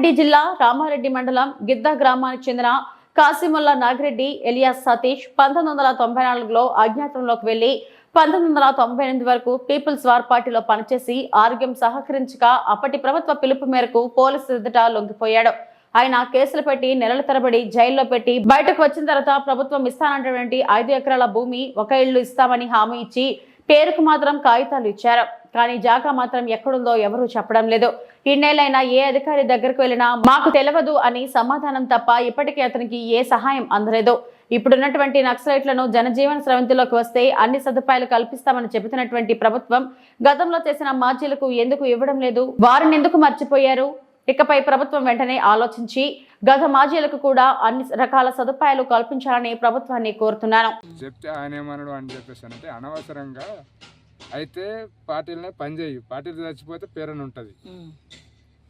కామారెడ్డి జిల్లా రామారెడ్డి మండలం గిద్ద గ్రామానికి చెందిన కాసిముల్లా నాగిరెడ్డి ఎలియాస్ సతీష్ పంతొమ్మిది వందల తొంభై నాలుగులో అజ్ఞాతంలోకి వెళ్ళి పంతొమ్మిది వందల తొంభై ఎనిమిది వరకు పీపుల్స్ వార్ పార్టీలో పనిచేసి ఆరోగ్యం సహకరించక అప్పటి ప్రభుత్వ పిలుపు మేరకు పోలీసు ఎదుట లొంగిపోయాడు. ఆయన కేసులు పెట్టి నెలల తరబడి జైల్లో పెట్టి బయటకు వచ్చిన తర్వాత ప్రభుత్వం ఇస్తానంటే ఐదు ఎకరాల భూమి ఒక ఇల్లు ఇస్తామని హామీ ఇచ్చి పేరుకు మాత్రం కాగితాలు ఇచ్చారు. కానీ జాగా మాత్రం ఎక్కడుందో ఎవరూ చెప్పడం లేదు. ఇన్నేళ్ళైనా ఏ అధికారి దగ్గరకు వెళ్ళినా మాకు తెలియదు అని సమాధానం తప్ప ఇప్పటికీ అతనికి ఏ సహాయం అందలేదు. ఇప్పుడున్నటువంటి నక్సలైట్లను జనజీవన స్రవంతిలోకి వస్తే అన్ని సదుపాయాలు కల్పిస్తామని చెబుతున్నటువంటి ప్రభుత్వం గతంలో చేసిన మార్జీలకు ఎందుకు ఇవ్వడం లేదు? వారిని ఎందుకు మర్చిపోయారు? ఇకపై ప్రభుత్వం వెంటనే ఆలోచించి గత మాజీలకు కూడా అన్ని రకాల సదుపాయాలు కల్పించాలని ప్రభుత్వాన్ని కోరుతున్నాను. చెప్తే ఆయన ఏమన్నాడు అని చెప్పేసి అంటే అనవసరంగా అయితే పార్టీలనే పనిచేయు పార్టీలు చచ్చిపోతే పేరని ఉంటుంది.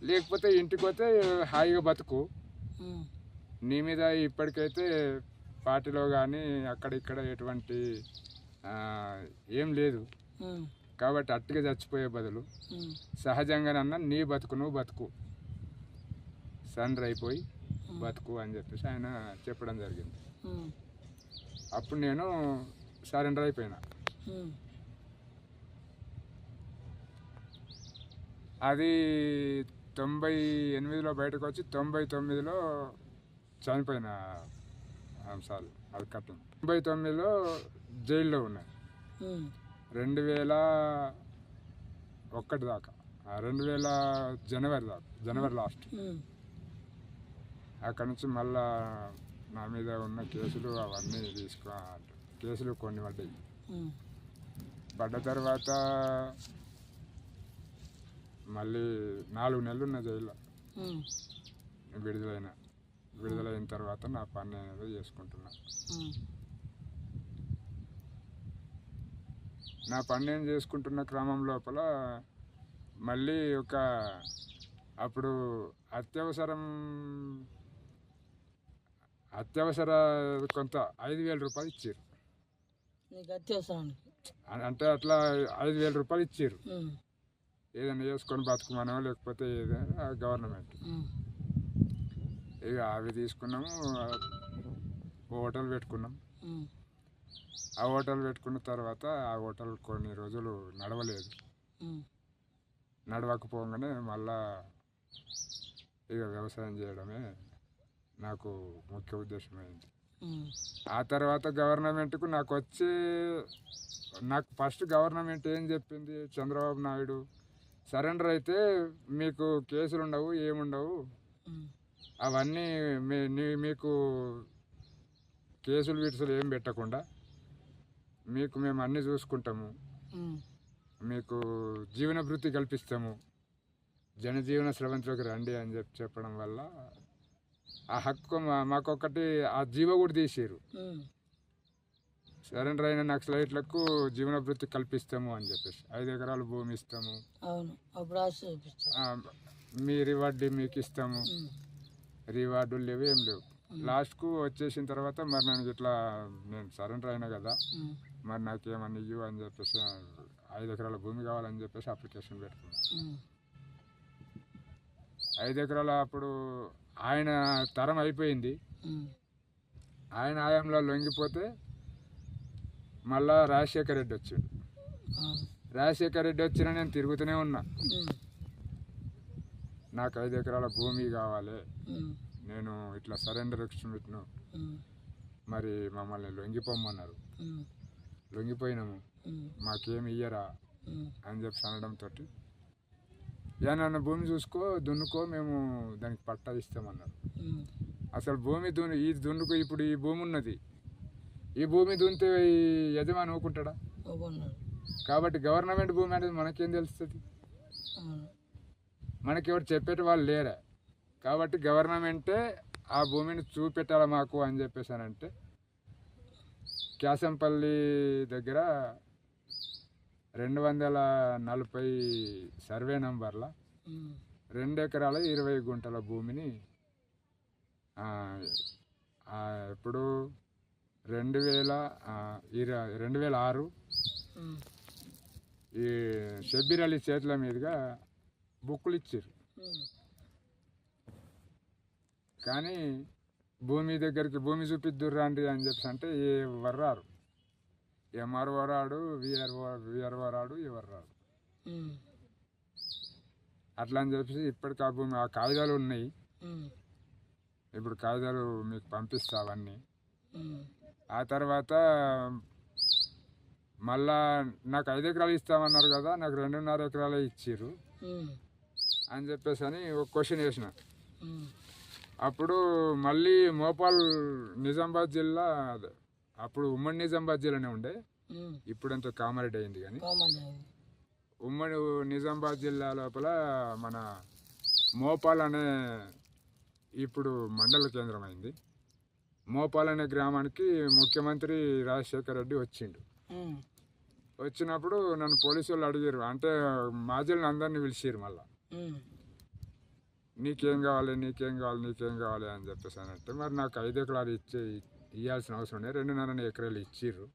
లేకపోతే ఇంటికి పోతే హాయిగా బతుకు. నీ మీద ఇప్పటికైతే పార్టీలో కానీ అక్కడ ఇక్కడ ఎటువంటి ఏం లేదు. కాబట్టి అట్టిగా చచ్చిపోయే బదులు సహజంగానన్నా నీ బతుకు నువ్వు బతుకు. సరెండర్ అయిపోయి బతుకు అని చెప్పేసి ఆయన చెప్పడం జరిగింది. అప్పుడు నేను సరెండర్ అయిపోయినా. అది తొంభై ఎనిమిదిలో బయటకు వచ్చి తొంభై తొమ్మిదిలో చనిపోయిన అంశాలు అది కట్టం తొంభై తొమ్మిదిలో జైల్లో ఉన్నాయి. రెండు వేల ఒక్కటి దాకా. రెండు వేల జనవరి దాకా జనవరి లాస్ట్. అక్కడ నుంచి మళ్ళా నా మీద ఉన్న కేసులు అవన్నీ తీసుకో కేసులు కొన్ని పడ్డాయి. పడ్డ తర్వాత మళ్ళీ నాలుగు నెలలు ఉన్న జైల్లో విడుదలైన విడుదలైన తర్వాత నా పని అనేది చేసుకుంటున్నా. నా పని నేను చేసుకుంటున్న క్రమం లోపల మళ్ళీ ఒక అప్పుడు అత్యవసరం అత్యవసర కొంత ఐదు వేల రూపాయలు ఇచ్చారు. అంటే అట్లా ఐదు వేల రూపాయలు ఇచ్చారు. ఏదైనా చేసుకొని బతుకుమనో లేకపోతే ఏదైనా గవర్నమెంట్? ఇక అవి తీసుకున్నాము హోటల్ పెట్టుకున్నాం. ఆ హోటల్ పెట్టుకున్న తర్వాత ఆ హోటల్ కొన్ని రోజులు నడవలేదు. నడవకపోగానే మళ్ళా ఇక వ్యవసాయం చేయడమే నాకు ముఖ్య ఉద్దేశమైంది. ఆ తర్వాత గవర్నమెంట్కు నాకు వచ్చే నాకు ఫస్ట్ గవర్నమెంట్ ఏం చెప్పింది చంద్రబాబు నాయుడు? సరెండర్ అయితే మీకు కేసులు ఉండవు ఏముండవు అవన్నీ మీకు కేసులు వీటుసలు ఏం పెట్టకుండా మీకు మేము అన్నీ చూసుకుంటాము. మీకు జీవన భృతి కల్పిస్తాము. జనజీవన స్రవంతిలోకి రండి అని చెప్పి చెప్పడం వల్ల ఆ హక్కు మాకొకటి ఆ జీవ కూడా తీసారు. సరెండర్ అయిన నక్సలైట్లకు జీవన భృతి కల్పిస్తాము అని చెప్పేసి. ఐదు ఎకరాలు భూమి ఇస్తాము. మీ రివార్డు మీకు ఇస్తాము. రివార్డులు లేవు ఏం లేవు. లాస్ట్కు వచ్చేసిన తర్వాత మరి నేను ఇట్లా నేను సరెండర్ అయినా కదా మరి నాకేమన్నా ఇవ్వు అని చెప్పేసి ఐదు ఎకరాల భూమి కావాలని చెప్పేసి అప్లికేషన్ పెట్టుకున్నాను ఐదు ఎకరాల అప్పుడు ఆయన తరం అయిపోయింది. ఆయన ఆయంలో లొంగిపోతే మళ్ళా రాజశేఖర్ రెడ్డి వచ్చాడు. రాజశేఖర్ రెడ్డి వచ్చినా నేను తిరుగుతూనే ఉన్నా. నాకు ఐదు ఎకరాల భూమి కావాలి. నేను ఇట్లా సరెండర్ పెట్టిను. మరి మమ్మల్ని లొంగిపోమన్నారు. లొంగిపోయినాము. మాకేమి ఇయ్యరా అని చెప్పి అనడంతో యా నన్ను భూమి చూసుకో దున్నుకో మేము దానికి పట్టా ఇస్తామన్నారు. అసలు భూమి దున్ని ఈ దున్నుకు ఇప్పుడు ఈ భూమి ఉన్నది. ఈ భూమి దున్నితే ఈ యజమాని ఊకుంటాడా? కాబట్టి గవర్నమెంట్ భూమి అనేది మనకేం తెలుస్తుంది? అవును. మనకి ఎవరు చెప్పేటి వాళ్ళు లేరా. కాబట్టి గవర్నమెంటే ఆ భూమిని చూపెట్టాలి మాకు అని చెప్పేసానంటే క్యాసంపల్లి దగ్గర రెండు వందల నలభై సర్వే నంబర్ల రెండు ఎకరాల ఇరవై గుంటల భూమిని ఎప్పుడు రెండు వేల ఆ, ఇర రెండు వేల ఆరు. ఈ షబ్బీర్ అలీ చేతుల మీదుగా బుక్కులు ఇచ్చారు. కానీ భూమి దగ్గరికి భూమి చూపిద్దురు రండి అని చెప్పి అంటే ఎవరు రారు ఎంఆర్ఓ రాడు విఆర్ఓ విఆర్ఓ రాడు ఎవరు రాడు అట్లా అని చెప్పి ఇప్పటికి ఆ భూమి ఆ కాగితాలు ఉన్నాయి. ఇప్పుడు కాగితాలు మీకు పంపిస్తా అవన్నీ. ఆ తర్వాత మళ్ళా నాకు ఐదు ఎకరాలు ఇస్తామన్నారు కదా నాకు రెండున్నర ఎకరాలే ఇచ్చిర్రు. అని చెప్పేసి అని ఒక క్వశ్చన్ వేసిన అప్పుడు మళ్ళీ మోపాల్ నిజామాబాద్ జిల్లా అదే, అప్పుడు ఉమ్మడి నిజామాబాద్ జిల్లానే ఉండే. ఇప్పుడంతా కామారెడ్డి అయింది కానీ. ఉమ్మడి నిజామాబాద్ జిల్లా లోపల మన మోపాల్ అనే ఇప్పుడు మండల కేంద్రం అయింది. మోపాల్ అనే గ్రామానికి ముఖ్యమంత్రి రాజశేఖర రెడ్డి వచ్చిండు. వచ్చినప్పుడు నన్ను పోలీసు వాళ్ళు అడిగారు అంటే మాజీలను అందరినీ పిలిచిరు మళ్ళీ. నీకేం కావాలి నీకేం కావాలి నీకేం కావాలి అని చెప్పేసి అని అంటే మరి నాకు ఐదు ఎకరాలు ఇచ్చే ఇవ్వాల్సిన అవసరం ఉండే రెండున్నర ఎకరాలు ఇచ్చిర్రు.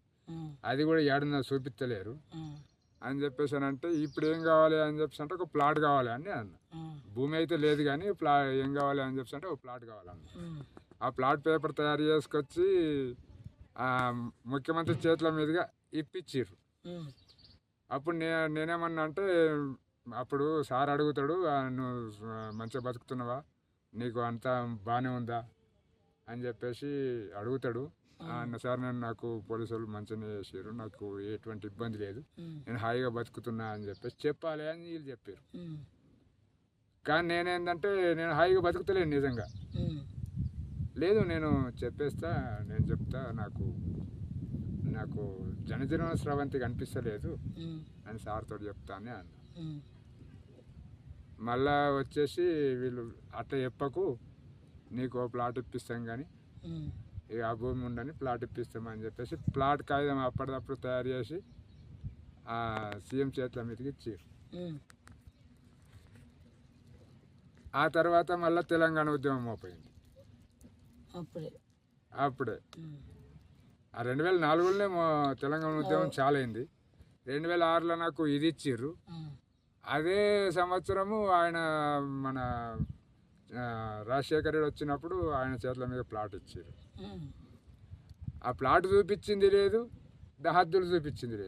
అది కూడా ఏడున్నర చూపించలేరు అని చెప్పేసి అని అంటే ఇప్పుడు ఏం కావాలి అని చెప్పేసి అంటే ఒక ప్లాట్ కావాలి అని నేను అన్నా భూమి అయితే లేదు కానీ ప్లా ఏం కావాలి అని చెప్పేసి అంటే ఒక ప్లాట్ కావాలన్న. ఆ ప్లాట్ పేపర్ తయారు చేసుకొచ్చి ఆ ముఖ్యమంత్రి చేతుల మీదుగా ఇప్పించిర్రు ఉమ్, అప్పుడు నే నేనేమన్నా అంటే అప్పుడు సార్ అడుగుతాడు "ఆ, నువ్వు మంచిగా బతుకుతున్నావా? నీకు అంతా బాగానే ఉందా? అని చెప్పేసి అడుగుతాడు. "ఆ, అన్న సార్ నేను నాకు పోలీసు వాళ్ళు మంచిగానే చేసారు నాకు ఎటువంటి ఇబ్బంది లేదు. నేను హాయిగా బతుకుతున్నా అని చెప్పేసి చెప్పాలి అని వీళ్ళు చెప్పారు కానీ నేనేంటంటే నేను హాయిగా బతుకుతలేను నిజంగా. లేదు నేను చెప్పేస్తా నేను చెప్తా నాకు నాకు జనజీవన స్రవంతి కనిపిస్తలేదు అని సార్తో చెప్తానే అన్న. మళ్ళా వచ్చేసి వీళ్ళు అట్లా చెప్పకు నీకు ప్లాట్ ఇప్పిస్తాం కానీ ఇక ఆ భూమి ఉండని ప్లాట్ ఇప్పిస్తామని చెప్పేసి ప్లాట్ కాగితం అప్పటిదప్పుడు తయారు చేసి ఆ సీఎం చేతుల మీదకి ఇచ్చారు. ఆ తర్వాత మళ్ళీ తెలంగాణ ఉద్యమం మోపోయింది. అప్పుడే. ఆ రెండు వేల నాలుగులోనే మో తెలంగాణ ఉద్యమం చాలా అయింది రెండు వేల ఆరులో నాకు ఇది ఇచ్చిర్రు. అదే సంవత్సరము ఆయన మన రాజశేఖర రెడ్డి వచ్చినప్పుడు ఆయన చేతుల మీద ప్లాట్ ఇచ్చారు ఆ ప్లాట్ చూపించింది లేదు ద హద్దులు చూపించింది లేదు.